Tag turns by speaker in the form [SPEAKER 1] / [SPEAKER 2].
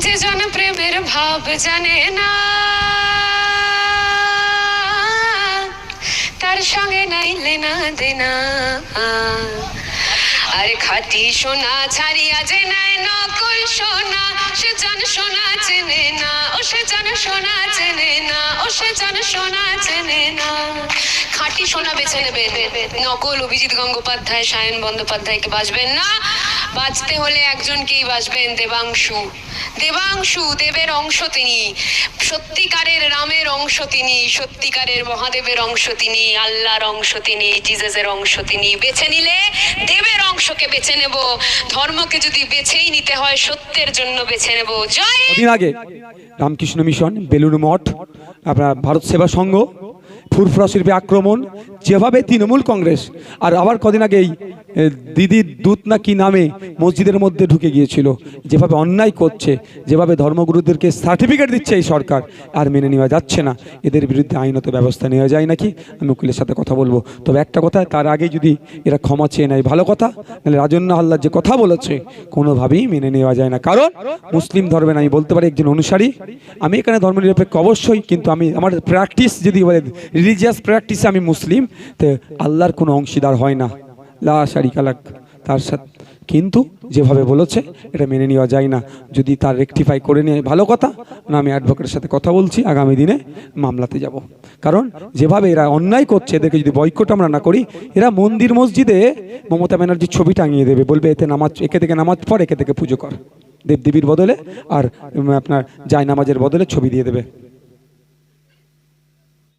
[SPEAKER 1] যে জন প্রেমের ভাব জানে না, তার সঙ্গে নাইলে না দেনা। আরে খাটি সোনা ছাড়িয়া যে নাই নকল সোনা, সে জন সোনা চেনে না, ও সে জন সোনা চেনে না, ও সে জন সোনা চেনে না। খাঁটি সোনা বেছে নেবেন, নকল অভিজিৎ গঙ্গোপাধ্যায়, সায়ন বন্দ্যোপাধ্যায়কে বাঁচবেন না। বাঁচতে হলে একজনকেই বাঁচবেন দেবাংশু। দেবাংশু, দেবের অংশ তিনি। সত্যিকারের রামের অংশ তিনি, সত্যিকারের মহাদেবের অংশ তিনি, আল্লাহর অংশ তিনি জিজাসের অংশ তিনি। বেছে নিলে দেবের অংশকে বেছে নেব। ধর্মকে যদি বেছেই নিতে হয়, সত্যের জন্য বেছে নেব। জয়।
[SPEAKER 2] আগে রামকৃষ্ণ মিশন বেলুর মঠ, আপনার ভারত সেবা সংঘ, ফুরফুরা শিল্পে আক্রমণ যেভাবে তৃণমূল কংগ্রেস আর আবার কদিন আগেই দিদির দূত না কি নামে মসজিদের মধ্যে ঢুকে গিয়েছিল, যেভাবে অন্যায় করছে, যেভাবে ধর্মগুরুদেরকে সার্টিফিকেট দিচ্ছে এই সরকার, আর মেনে নেওয়া যাচ্ছে না। এদের বিরুদ্ধে আইনত ব্যবস্থা নেওয়া যায় নাকি? আমি উকিলের সাথে কথা বলব। তবে একটা কথা, তার আগে যদি এরা ক্ষমা চেয়ে নেয়, ভালো কথা নাহলে রাজন্য হাল্লার যে কথা বলেছে, কোনোভাবেই মেনে নেওয়া যায় না। কারণ মুসলিম ধর্মের, আমি বলতে পারি একজন অনুসারী, আমি এখানে ধর্মনিরপেক্ষ অবশ্যই, কিন্তু আমি, আমার প্র্যাকটিস যদি বলে রিলিজিয়াস প্র্যাকটিসে আমি মুসলিম তো আল্লাহর কোনো অংশীদার হয় না। লা শারিকালাক তার সাথে, কিন্তু যেভাবে বলেছে, এটা মেনে নেওয়া যায় না। যদি তার রেকটিফাই করে নিয়ে, ভালো কথা। না, আমি অ্যাডভোকেটের সাথে কথা বলছি, আগামী দিনে মামলাতে যাব। কারণ যেভাবে এরা অন্যায় করছে, এদেরকে যদি বয়কট আমরা না করি, এরা মন্দির মসজিদে মমতা ব্যানার্জির ছবি টাঙিয়ে দেবে। বলবে, এতে নামাজ, একে থেকে নামাজ পড়, একে থেকে পুজো কর। দেবদেবীর বদলে, আর আপনার জায় নামাজের বদলে ছবি দিয়ে দেবে।